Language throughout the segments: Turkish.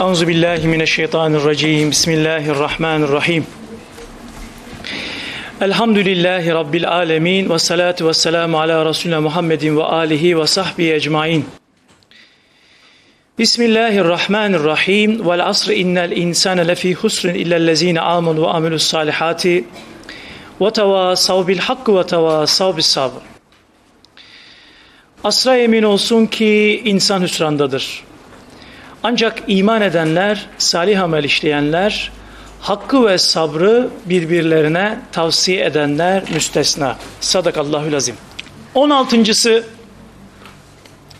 Euzu billahi mineşşeytanirracim. Bismillahirrahmanirrahim. Elhamdülillahi rabbil alamin ve salatu vesselamu ala resulina Muhammedin ve alihi ve sahbihi ecmaîn. Bismillahirrahmanirrahim. Vel asr innel insane lefî husrin illellezîne âmenu ve amilus salihati ve tevâsav bil hakkı ve tevâsav bis sabr. Asra emin olsun ki insan hüsrandadır. Ancak iman edenler, salih amel işleyenler, hakkı ve sabrı birbirlerine tavsiye edenler müstesna. Sadakallahül azim. 16.sı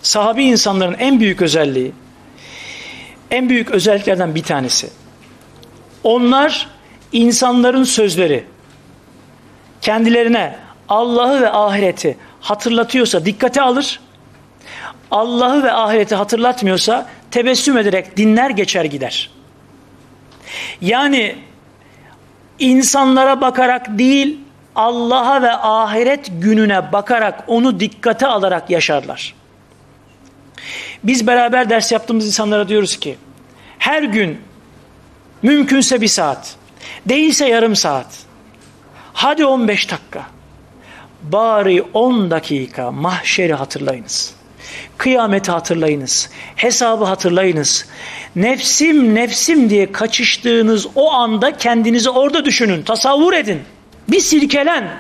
sahabi insanların en büyük özelliği, en büyük özelliklerden bir tanesi. Onlar insanların sözleri kendilerine Allah'ı ve ahireti hatırlatıyorsa dikkate alır. Allah'ı ve ahireti hatırlatmıyorsa tebessüm ederek dinler geçer gider. Yani insanlara bakarak değil Allah'a ve ahiret gününe bakarak onu dikkate alarak yaşarlar. Biz beraber ders yaptığımız insanlara diyoruz ki her gün mümkünse bir saat değilse yarım saat hadi 15 dakika bari 10 dakika mahşeri hatırlayınız. Kıyameti hatırlayınız. Hesabı hatırlayınız. Nefsim nefsim diye kaçıştığınız o anda kendinizi orada düşünün. Tasavvur edin. Bir silkelen.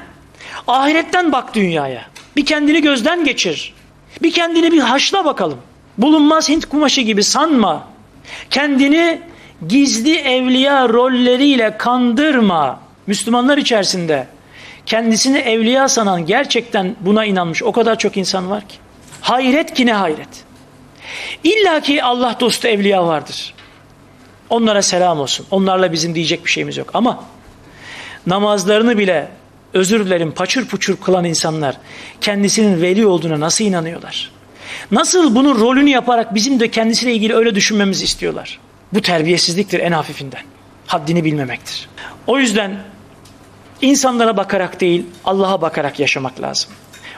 Ahiretten bak dünyaya. Bir kendini gözden geçir. Bir kendini bir haşla bakalım. Bulunmaz Hint kumaşı gibi sanma. Kendini gizli evliya rolleriyle kandırma. Müslümanlar içerisinde kendisini evliya sanan gerçekten buna inanmış o kadar çok insan var ki. Hayret ki ne hayret. İlla ki Allah dostu evliya vardır. Onlara selam olsun. Onlarla bizim diyecek bir şeyimiz yok. Ama namazlarını bile özür dilerim paçır puçur kılan insanlar kendisinin veli olduğuna nasıl inanıyorlar? Nasıl bunun rolünü yaparak bizim de kendisiyle ilgili öyle düşünmemizi istiyorlar? Bu terbiyesizliktir en hafifinden. Haddini bilmemektir. O yüzden insanlara bakarak değil Allah'a bakarak yaşamak lazım.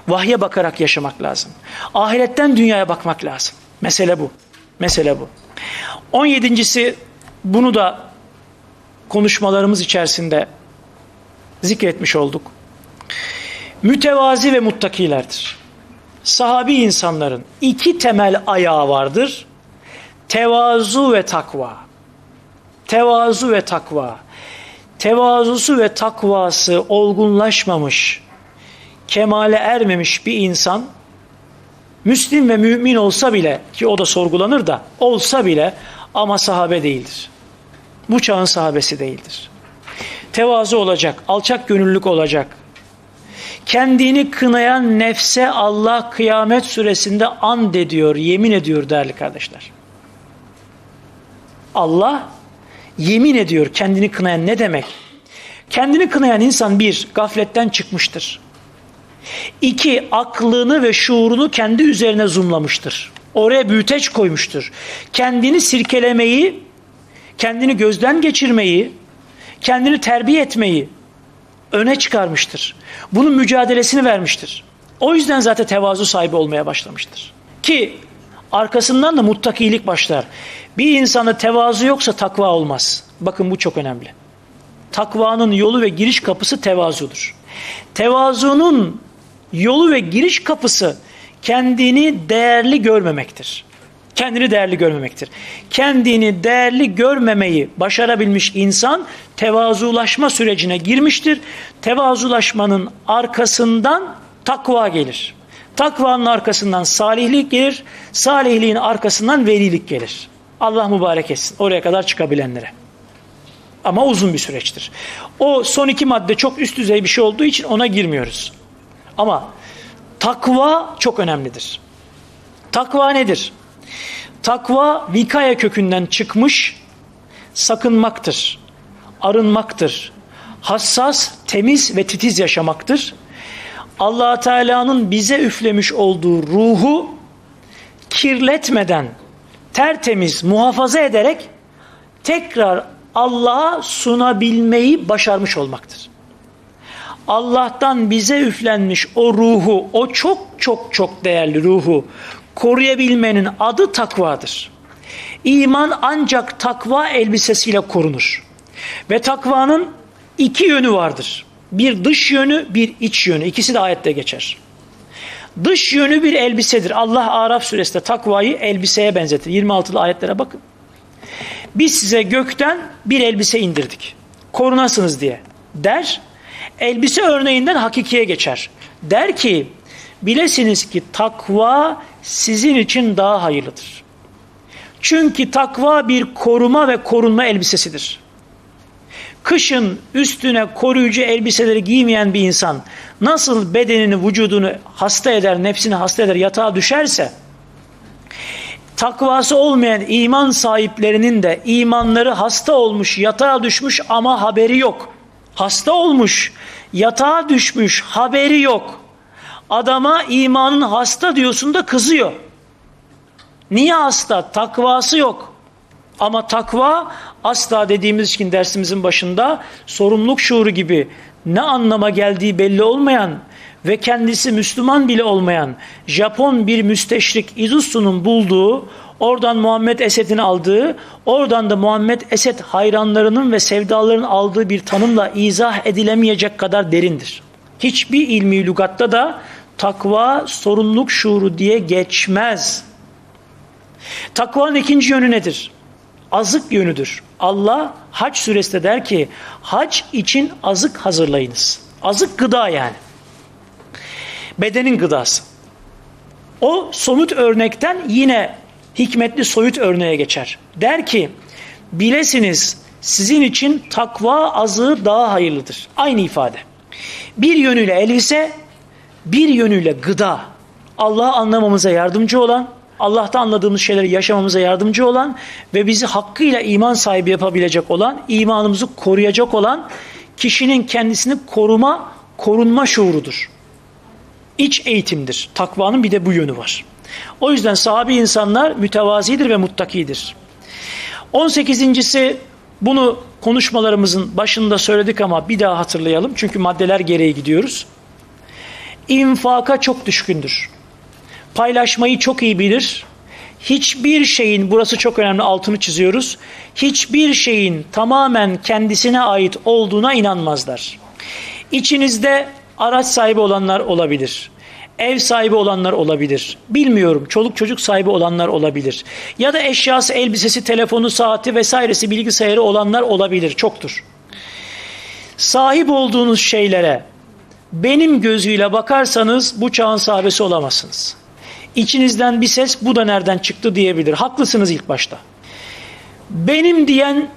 Vahye bakarak yaşamak lazım. Ahiretten dünyaya bakmak lazım. Mesele bu. Mesele bu. 17.si bunu da konuşmalarımız içerisinde zikretmiş olduk. Mütevazi ve muttakilerdir. Sahabi insanların iki temel ayağı vardır. Tevazu ve takva. Tevazu ve takva. Tevazusu ve takvası olgunlaşmamış, kemale ermemiş bir insan Müslim ve mümin olsa bile ki o da sorgulanır da olsa bile ama sahabe değildir. Bu çağın sahabesi değildir. Tevazu olacak, alçak gönüllülük olacak. Kendini kınayan nefse Allah kıyamet süresinde and ediyor, yemin ediyor değerli kardeşler. Allah yemin ediyor kendini kınayan ne demek? Kendini kınayan insan bir, gafletten çıkmıştır. İki, aklını ve şuurunu kendi üzerine zoomlamıştır. Oraya büyüteç koymuştur. Kendini sirkelemeyi, kendini gözden geçirmeyi, kendini terbiye etmeyi öne çıkarmıştır. Bunun mücadelesini vermiştir. O yüzden zaten tevazu sahibi olmaya başlamıştır. Ki arkasından da muttakilik başlar. Bir insanda tevazu yoksa takva olmaz. Bakın bu çok önemli. Takvanın yolu ve giriş kapısı tevazudur. Tevazunun yolu ve giriş kapısı kendini değerli görmemektir. Kendini değerli görmemektir. Kendini değerli görmemeyi başarabilmiş insan tevazulaşma sürecine girmiştir. Tevazulaşmanın arkasından takva gelir. Takvanın arkasından salihlik gelir. Salihliğin arkasından velilik gelir. Allah mübarek etsin oraya kadar çıkabilenlere. Ama uzun bir süreçtir. O son iki madde çok üst düzey bir şey olduğu için ona girmiyoruz. Ama takva çok önemlidir. Takva nedir? Takva vikaya kökünden çıkmış sakınmaktır, arınmaktır. Hassas, temiz ve titiz yaşamaktır. allah Teala'nın bize üflemiş olduğu ruhu kirletmeden, tertemiz muhafaza ederek tekrar Allah'a sunabilmeyi başarmış olmaktır. Allah'tan bize üflenmiş o ruhu, o çok çok çok değerli ruhu koruyabilmenin adı takvadır. İman ancak takva elbisesiyle korunur. Ve takvanın iki yönü vardır. Bir dış yönü, bir iç yönü. İkisi de ayette geçer. Dış yönü bir elbisedir. Allah Araf suresinde takvayı elbiseye benzetir. 26'lı ayetlere bakın. Biz size gökten bir elbise indirdik. Korunasınız diye der. Elbise örneğinden hakikiye geçer. Der ki bilesiniz ki takva sizin için daha hayırlıdır. Çünkü takva bir koruma ve korunma elbisesidir. Kışın üstüne koruyucu elbiseleri giymeyen bir insan nasıl bedenini, vücudunu hasta eder, nefsini hasta eder, yatağa düşerse takvası olmayan iman sahiplerinin de imanları hasta olmuş, yatağa düşmüş ama haberi yok. Hasta olmuş, yatağa düşmüş, haberi yok. Adama imanın hasta diyorsun da kızıyor. Niye hasta? Takvası yok. Ama takva asla dediğimiz için dersimizin başında sorumluluk şuuru gibi ne anlama geldiği belli olmayan ve kendisi Müslüman bile olmayan Japon bir müsteşrik Izusu'nun bulduğu, oradan Muhammed Esed'in aldığı, oradan da Muhammed Esed hayranlarının ve sevdalarının aldığı bir tanımla izah edilemeyecek kadar derindir. Hiçbir ilmi lügatta da takva sorumluluk şuuru diye geçmez. Takvanın ikinci yönü nedir? Azık yönüdür. Allah hac suresinde der ki hac için azık hazırlayınız. Azık gıda yani. Bedenin gıdası. O somut örnekten yine hikmetli soyut örneğe geçer. Der ki bilesiniz sizin için takva azığı daha hayırlıdır. Aynı ifade. Bir yönüyle elbise, bir yönüyle gıda. Allah'ı anlamamıza yardımcı olan, Allah'ta anladığımız şeyleri yaşamamıza yardımcı olan ve bizi hakkıyla iman sahibi yapabilecek olan, imanımızı koruyacak olan kişinin kendisini koruma, korunma şuurudur. İç eğitimdir. Takvanın bir de bu yönü var. O yüzden sahabi insanlar mütevazidir ve muttakidir. 18.si bunu konuşmalarımızın başında söyledik ama bir daha hatırlayalım. Çünkü maddeler gereği gidiyoruz. İnfaka çok düşkündür. Paylaşmayı çok iyi bilir. Hiçbir şeyin, burası çok önemli altını çiziyoruz. Hiçbir şeyin tamamen kendisine ait olduğuna inanmazlar. İçinizde araç sahibi olanlar olabilir. Ev sahibi olanlar olabilir. Bilmiyorum. Çoluk çocuk sahibi olanlar olabilir. Ya da eşyası, elbisesi, telefonu, saati vesairesi bilgisayarı olanlar olabilir. Çoktur. Sahip olduğunuz şeylere benim gözüyle bakarsanız bu çağın sahabesi olamazsınız. İçinizden bir ses bu da nereden çıktı diyebilir. Haklısınız ilk başta. Benim diyen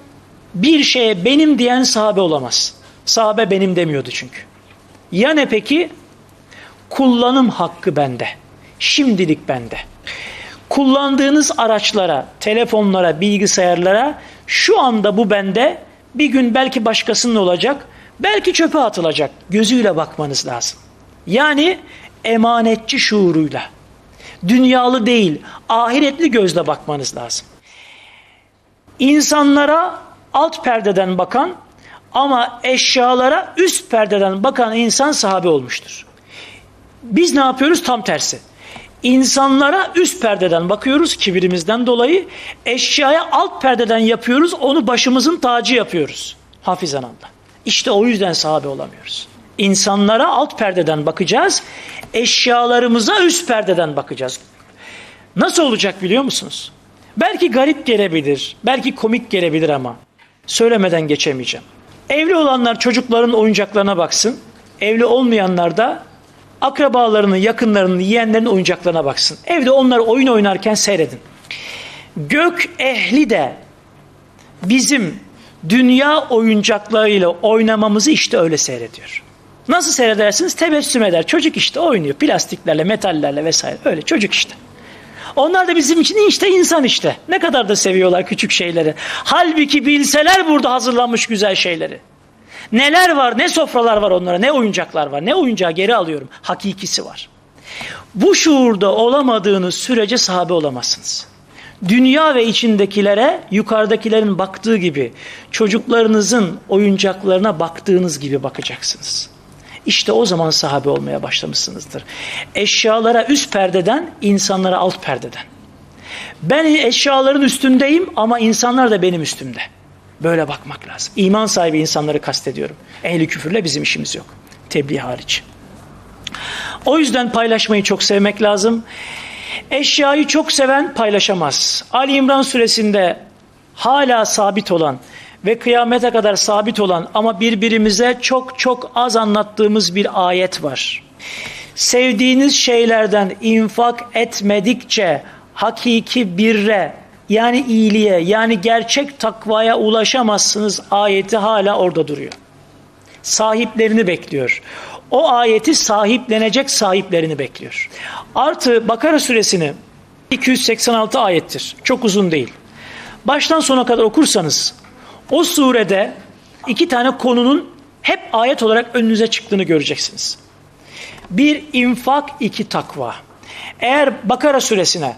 bir şeye benim diyen sahabe olamaz. Sahabe benim demiyordu çünkü. Ya ne peki? Kullanım hakkı bende. Şimdilik bende. Kullandığınız araçlara, telefonlara, bilgisayarlara şu anda bu bende bir gün belki başkasının olacak, belki çöpe atılacak gözüyle bakmanız lazım. Yani emanetçi şuuruyla. Dünyalı değil, ahiretli gözle bakmanız lazım. İnsanlara alt perdeden bakan ama eşyalara üst perdeden bakan insan sahabe olmuştur. Biz ne yapıyoruz? Tam tersi. İnsanlara üst perdeden bakıyoruz kibirimizden dolayı. Eşyaya alt perdeden yapıyoruz. Onu başımızın tacı yapıyoruz. Hafizan Allah. İşte o yüzden sahabe olamıyoruz. İnsanlara alt perdeden bakacağız. Eşyalarımıza üst perdeden bakacağız. Nasıl olacak biliyor musunuz? Belki garip gelebilir, belki komik gelebilir ama söylemeden geçemeyeceğim. Evli olanlar çocukların oyuncaklarına baksın. Evli olmayanlar da akrabalarının, yakınlarının, yeğenlerinin oyuncaklarına baksın. Evde onlar oyun oynarken seyredin. Gök ehli de bizim dünya oyuncaklarıyla oynamamızı işte öyle seyrediyor. Nasıl seyredersiniz? Tebessüm eder. Çocuk işte oynuyor. Plastiklerle, metallerle vesaire. Öyle çocuk işte. Onlar da bizim için işte insan işte. Ne kadar da seviyorlar küçük şeyleri. Halbuki bilseler burada hazırlanmış güzel şeyleri. Neler var, ne sofralar var onlara, ne oyuncaklar var. Ne oyuncağı geri alıyorum. Hakikisi var. Bu şuurda olamadığınız sürece sahabe olamazsınız. Dünya ve içindekilere yukarıdakilerin baktığı gibi çocuklarınızın oyuncaklarına baktığınız gibi bakacaksınız. İşte o zaman sahabe olmaya başlamışsınızdır. Eşyalara üst perdeden, insanlara alt perdeden. Ben eşyaların üstündeyim ama insanlar da benim üstümde. Böyle bakmak lazım. İman sahibi insanları kastediyorum. Ehli küfürle bizim işimiz yok. Tebliğ hariç. O yüzden paylaşmayı çok sevmek lazım. Eşyayı çok seven paylaşamaz. Ali İmran suresinde hala sabit olan ve kıyamete kadar sabit olan ama birbirimize çok çok az anlattığımız bir ayet var. Sevdiğiniz şeylerden infak etmedikçe hakiki birre yani iyiliğe yani gerçek takvaya ulaşamazsınız ayeti hala orada duruyor. Sahiplerini bekliyor. O ayeti sahiplenecek sahiplerini bekliyor. Artı Bakara suresini 286 ayettir. Çok uzun değil. Baştan sona kadar okursanız o surede iki tane konunun hep ayet olarak önünüze çıktığını göreceksiniz. Bir infak, iki takva. Eğer Bakara suresine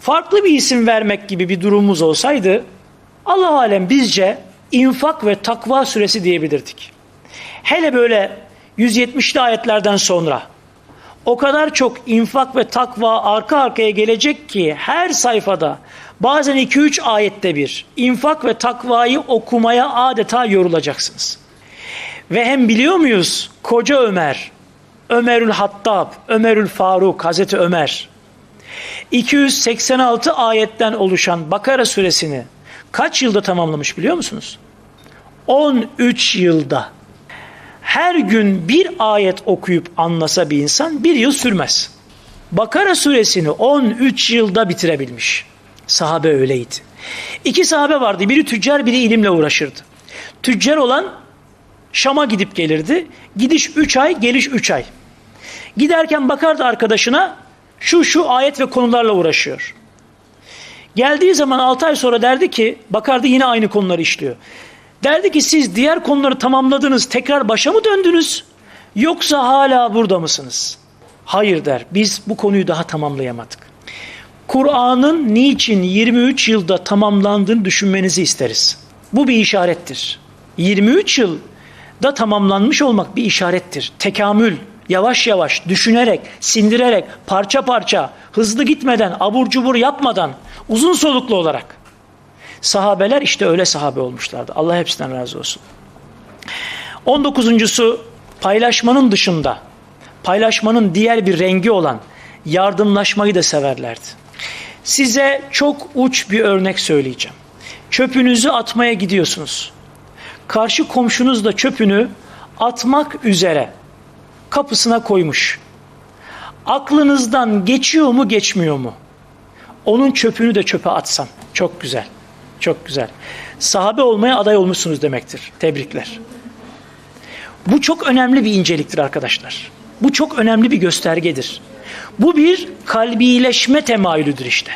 farklı bir isim vermek gibi bir durumumuz olsaydı Allah alem bizce infak ve takva suresi diyebilirdik. Hele böyle 170'li ayetlerden sonra o kadar çok infak ve takva arka arkaya gelecek ki her sayfada bazen 2-3 ayette bir infak ve takvayı okumaya adeta yorulacaksınız. Ve hem biliyor muyuz koca Ömer, Ömerül Hattab, Ömerül Faruk, Hazreti Ömer 286 ayetten oluşan Bakara suresini kaç yılda tamamlamış biliyor musunuz? 13 yılda. Her gün bir ayet okuyup anlasa bir insan bir yıl sürmez. Bakara suresini 13 yılda bitirebilmiş. Sahabe öyleydi. İki sahabe vardı. Biri tüccar, biri ilimle uğraşırdı. Tüccar olan Şam'a gidip gelirdi. Gidiş 3 ay, geliş 3 ay. Giderken bakardı arkadaşına şu şu ayet ve konularla uğraşıyor. Geldiği zaman 6 ay sonra derdi ki bakardı yine aynı konuları işliyor. Derdi ki siz diğer konuları tamamladınız tekrar başa mı döndünüz yoksa hala burada mısınız? Hayır der biz bu konuyu daha tamamlayamadık. Kur'an'ın niçin 23 yılda tamamlandığını düşünmenizi isteriz. Bu bir işarettir. 23 yılda tamamlanmış olmak bir işarettir. Tekamül, yavaş yavaş, düşünerek, sindirerek, parça parça, hızlı gitmeden, abur cubur yapmadan, uzun soluklu olarak. Sahabeler işte öyle sahabe olmuşlardı. Allah hepsinden razı olsun. 19.sü paylaşmanın dışında, paylaşmanın diğer bir rengi olan yardımlaşmayı da severlerdi. Size çok uç bir örnek söyleyeceğim. Çöpünüzü atmaya gidiyorsunuz. Karşı komşunuz da çöpünü atmak üzere kapısına koymuş. Aklınızdan geçiyor mu geçmiyor mu? Onun çöpünü de çöpe atsan. Çok güzel. Çok güzel. Sahabe olmaya aday olmuşsunuz demektir. Tebrikler. Bu çok önemli bir inceliktir arkadaşlar. Bu çok önemli bir göstergedir. Bu bir kalbileşme temayülüdür işte.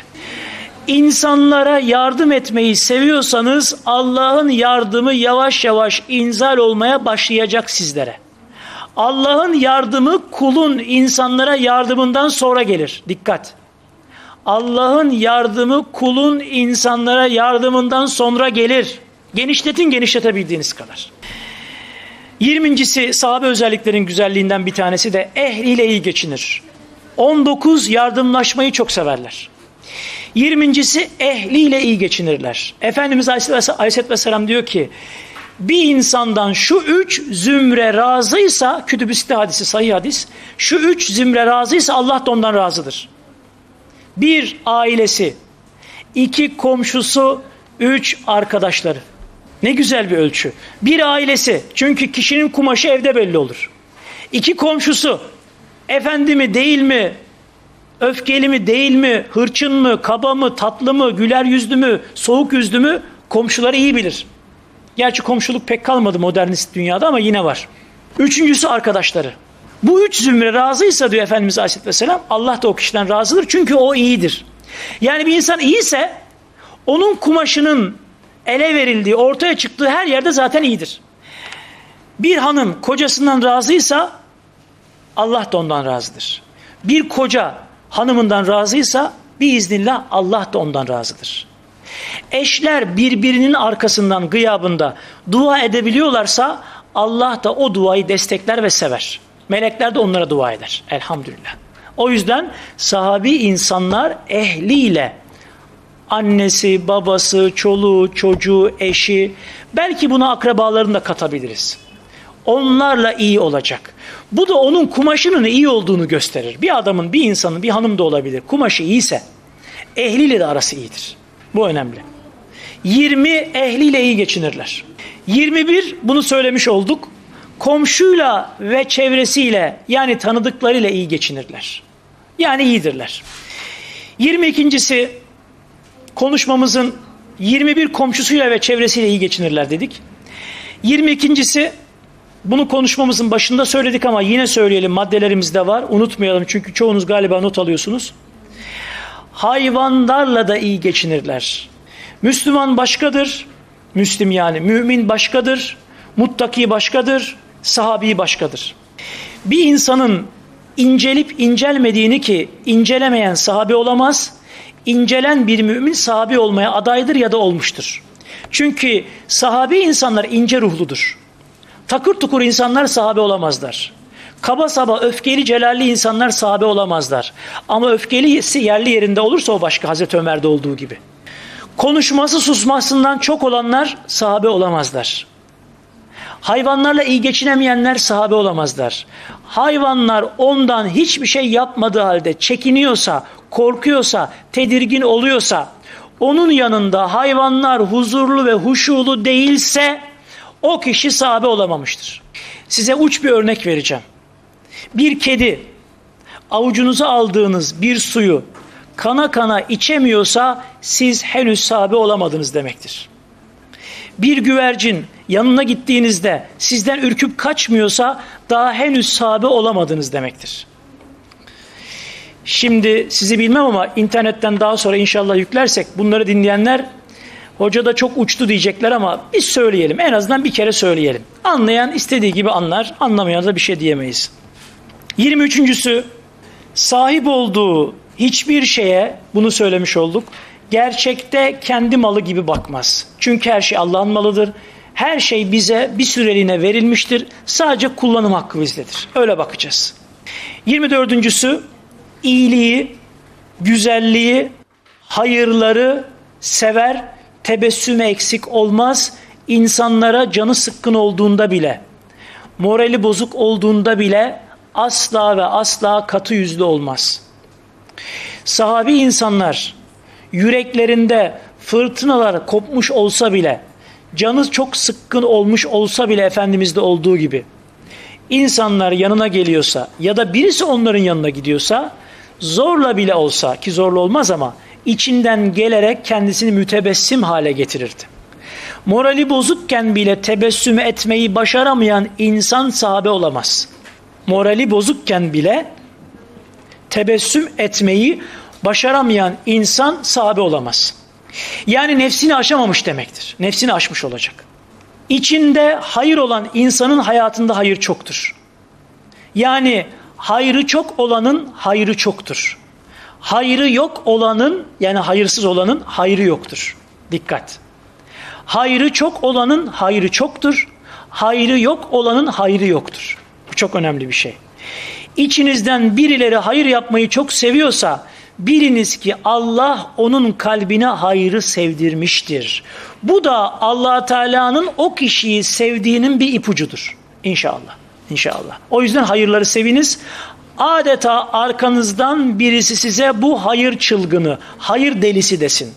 İnsanlara yardım etmeyi seviyorsanız Allah'ın yardımı yavaş yavaş inzal olmaya başlayacak sizlere. Allah'ın yardımı kulun insanlara yardımından sonra gelir. Dikkat. Allah'ın yardımı kulun insanlara yardımından sonra gelir. Genişletin genişletebildiğiniz kadar. Yirmincisi sahabe özelliklerin güzelliğinden bir tanesi de ehliyle iyi geçinir. 19 yardımlaşmayı çok severler. Yirmincisi ehliyle iyi geçinirler. Efendimiz Aleyhisselatü Vesselam diyor ki bir insandan şu üç zümre razıysa kütüb-i hadisi sahih hadis şu üç zümre razıysa Allah da ondan razıdır. Bir ailesi, iki komşusu, üç arkadaşları. Ne güzel bir ölçü. Bir ailesi çünkü kişinin kumaşı evde belli olur. İki komşusu efendi mi değil mi öfkeli mi değil mi hırçın mı kaba mı tatlı mı güler yüzlü mü soğuk yüzlü mü komşuları iyi bilir. Gerçi komşuluk pek kalmadı modernist dünyada ama yine var. Üçüncüsü arkadaşları. Bu üç zümre razıysa diyor Efendimiz Aleyhisselatü Vesselam Allah da o kişiden razıdır çünkü o iyidir. Yani bir insan iyiyse onun kumaşının ele verildiği, ortaya çıktığı her yerde zaten iyidir. Bir hanım kocasından razıysa Allah da ondan razıdır. Bir koca hanımından razıysa biiznillah Allah da ondan razıdır. Eşler birbirinin arkasından gıyabında dua edebiliyorlarsa Allah da o duayı destekler ve sever. Melekler de onlara dua eder. Elhamdülillah. O yüzden sahabi insanlar ehliyle Annesi, babası, çoluğu, çocuğu, eşi, belki buna akrabalarını da katabiliriz. Onlarla iyi olacak. Bu da onun kumaşının iyi olduğunu gösterir. Bir adamın, bir insanın, bir hanım da olabilir. Kumaşı iyiyse ehliyle de arası iyidir. Bu önemli. 20 ehliyle iyi geçinirler. 21 bunu söylemiş olduk. Komşuyla ve çevresiyle yani tanıdıklarıyla iyi geçinirler. Yani iyidirler. 22.si konuşmamızın 21 komşusuyla ve çevresiyle iyi geçinirler dedik. 22.si bunu konuşmamızın başında söyledik ama yine söyleyelim maddelerimizde var. Unutmayalım çünkü çoğunuz galiba not alıyorsunuz. Hayvanlarla da iyi geçinirler. Müslüman başkadır. Müslim yani. Mümin başkadır. Muttaki başkadır. Sahabi başkadır. Bir insanın incelip incelmediğini ki incelemeyen sahabi olamaz. İncelen bir mümin sahabi olmaya adaydır ya da olmuştur. Çünkü sahabi insanlar ince ruhludur. Takır tukur insanlar sahabe olamazlar. Kaba saba öfkeli celalli insanlar sahabe olamazlar. Ama öfkelisi yerli yerinde olursa o başka Hazreti Ömer'de olduğu gibi. Konuşması susmasından çok olanlar sahabe olamazlar. Hayvanlarla iyi geçinemeyenler sahabe olamazlar. Hayvanlar ondan hiçbir şey yapmadığı halde çekiniyorsa, korkuyorsa, tedirgin oluyorsa, onun yanında hayvanlar huzurlu ve huşulu değilse o kişi sahabe olamamıştır. Size uç bir örnek vereceğim. Bir kedi avucunuza aldığınız bir suyu kana kana içemiyorsa siz henüz sahabe olamadınız demektir. Bir güvercin yanına gittiğinizde sizden ürküp kaçmıyorsa daha henüz sahabe olamadınız demektir. Şimdi sizi bilmem ama internetten daha sonra inşallah yüklersek bunları dinleyenler hoca da çok uçtu diyecekler ama biz söyleyelim. En azından bir kere söyleyelim. Anlayan istediği gibi anlar, anlamayan da bir şey diyemeyiz. 23.sü sahip olduğu hiçbir şeye bunu söylemiş olduk. Gerçekte kendi malı gibi bakmaz. Çünkü her şey Allah'ın malıdır. Her şey bize bir süreliğine verilmiştir. Sadece kullanım hakkı bizdedir. Öyle bakacağız. 24.sü iyiliği, güzelliği, hayırları sever, tebessüme eksik olmaz. İnsanlara canı sıkkın olduğunda bile, morali bozuk olduğunda bile asla ve asla katı yüzlü olmaz. Sahabi insanlar yüreklerinde fırtınalar kopmuş olsa bile, canı çok sıkkın olmuş olsa bile Efendimiz'de olduğu gibi, insanlar yanına geliyorsa ya da birisi onların yanına gidiyorsa, zorla bile olsa ki zorla olmaz ama içinden gelerek kendisini mütebessim hale getirirdi. Morali bozukken bile tebessüm etmeyi başaramayan insan sahabe olamaz. Morali bozukken bile tebessüm etmeyi başaramayan insan sahabe olamaz. Yani nefsini aşamamış demektir. Nefsini aşmış olacak. İçinde hayır olan insanın hayatında hayır çoktur. Yani hayrı çok olanın hayrı çoktur. Hayrı yok olanın yani hayırsız olanın hayrı yoktur. Dikkat. Hayrı çok olanın hayrı çoktur. Hayrı yok olanın hayrı yoktur. Bu çok önemli bir şey. İçinizden birileri hayır yapmayı çok seviyorsa biliniz ki Allah onun kalbine hayrı sevdirmiştir. Bu da allah Teala'nın o kişiyi sevdiğinin bir ipucudur. İnşallah. İnşallah. O yüzden hayırları seviniz. Adeta arkanızdan birisi size bu hayır çılgını, hayır delisi desin.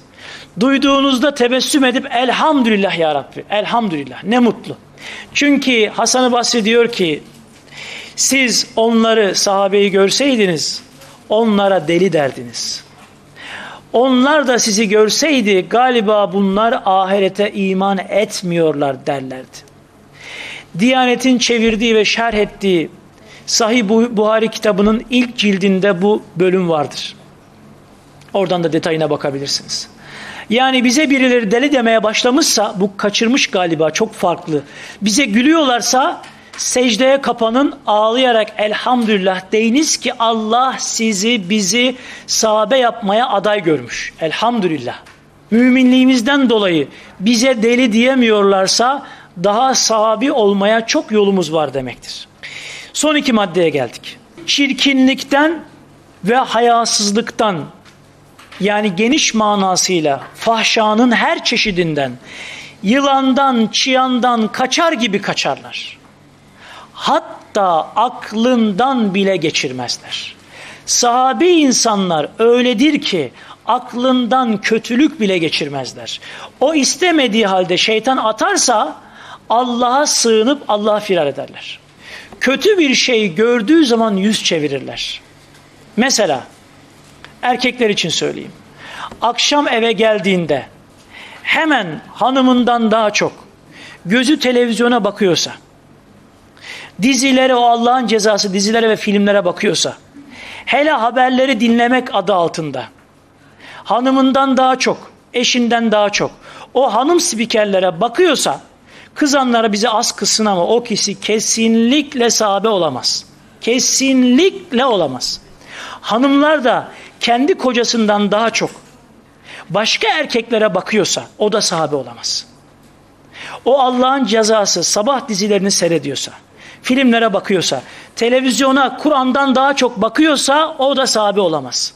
Duyduğunuzda tebessüm edip elhamdülillah ya Rabbi, elhamdülillah ne mutlu. Çünkü Hasan-ı Basri diyor ki siz onları sahabeyi görseydiniz onlara deli derdiniz. Onlar da sizi görseydi galiba bunlar ahirete iman etmiyorlar derlerdi. Diyanet'in çevirdiği ve şerh ettiği Sahih Buhari kitabının ilk cildinde bu bölüm vardır. Oradan da detayına bakabilirsiniz. Yani bize birileri deli demeye başlamışsa bu kaçırmış galiba çok farklı. Bize gülüyorlarsa secdeye kapanın ağlayarak elhamdülillah deyiniz ki Allah sizi bizi sahabe yapmaya aday görmüş. Elhamdülillah. Müminliğimizden dolayı bize deli diyemiyorlarsa daha sahabi olmaya çok yolumuz var demektir. Son iki maddeye geldik. Çirkinlikten ve hayasızlıktan yani geniş manasıyla fahşanın her çeşidinden, yılandan, çıyandan kaçar gibi kaçarlar. Hatta aklından bile geçirmezler. Sahabi insanlar öyledir ki aklından kötülük bile geçirmezler. O istemediği halde şeytan atarsa Allah'a sığınıp Allah'a firar ederler. Kötü bir şey gördüğü zaman yüz çevirirler. Mesela erkekler için söyleyeyim. Akşam eve geldiğinde hemen hanımından daha çok gözü televizyona bakıyorsa, dizilere o Allah'ın cezası dizilere ve filmlere bakıyorsa, hele haberleri dinlemek adı altında, hanımından daha çok, eşinden daha çok, o hanım spikerlere bakıyorsa, kızanlara bize az kızsın ama o kişi kesinlikle sahabe olamaz. Kesinlikle olamaz. Hanımlar da kendi kocasından daha çok başka erkeklere bakıyorsa o da sahabe olamaz. O Allah'ın cezası sabah dizilerini seyrediyorsa, filmlere bakıyorsa, televizyona Kur'an'dan daha çok bakıyorsa o da sahabe olamaz.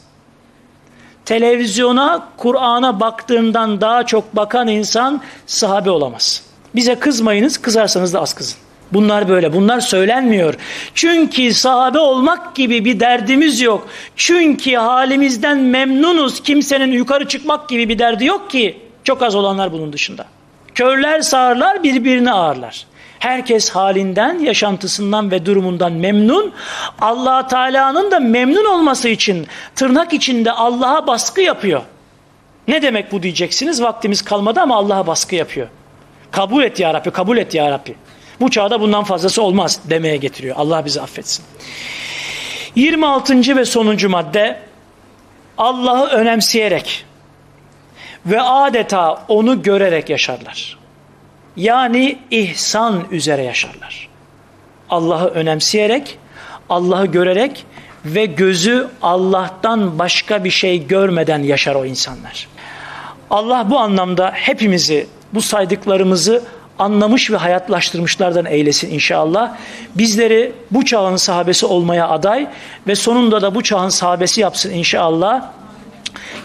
Televizyona Kur'an'a baktığından daha çok bakan insan sahabe olamaz. Bize kızmayınız, kızarsanız da az kızın. Bunlar böyle, bunlar söylenmiyor. Çünkü sahabe olmak gibi bir derdimiz yok. Çünkü halimizden memnunuz. Kimsenin yukarı çıkmak gibi bir derdi yok ki. Çok az olanlar bunun dışında. Körler sağırlar, birbirini ağırlar. Herkes halinden, yaşantısından ve durumundan memnun. allah Teala'nın da memnun olması için tırnak içinde Allah'a baskı yapıyor. Ne demek bu diyeceksiniz? Vaktimiz kalmadı ama Allah'a baskı yapıyor. Kabul et ya Rabbi, kabul et ya Rabbi. Bu çağda bundan fazlası olmaz demeye getiriyor. Allah bizi affetsin. 26. ve sonuncu madde Allah'ı önemseyerek ve adeta onu görerek yaşarlar. Yani ihsan üzere yaşarlar. Allah'ı önemseyerek, Allah'ı görerek ve gözü Allah'tan başka bir şey görmeden yaşar o insanlar. Allah bu anlamda hepimizi bu saydıklarımızı anlamış ve hayatlaştırmışlardan eylesin inşallah. Bizleri bu çağın sahabesi olmaya aday ve sonunda da bu çağın sahabesi yapsın inşallah.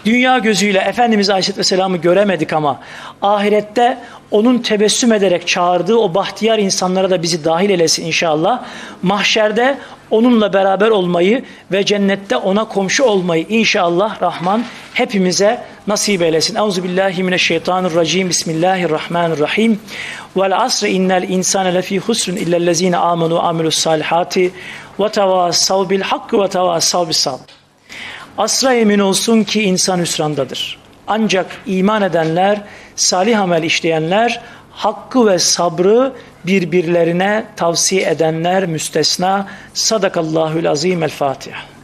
Dünya gözüyle Efendimiz Aleyhisselatü Vesselam'ı göremedik ama ahirette onun tebessüm ederek çağırdığı o bahtiyar insanlara da bizi dahil eylesin inşallah. Mahşerde onunla beraber olmayı ve cennette ona komşu olmayı inşallah Rahman hepimize nasip eylesin. Euzu billahi mineşşeytanirracim. Bismillahirrahmanirrahim. Vel asr innel insane lefi husrun illellezine amenu amilus salihati ve tevassav bil hakkı ve tevassav bis. Asra emin olsun ki insan hüsrandadır. Ancak iman edenler, salih amel işleyenler, hakkı ve sabrı birbirlerine tavsiye edenler müstesna. Sadakallahül azim el Fatiha.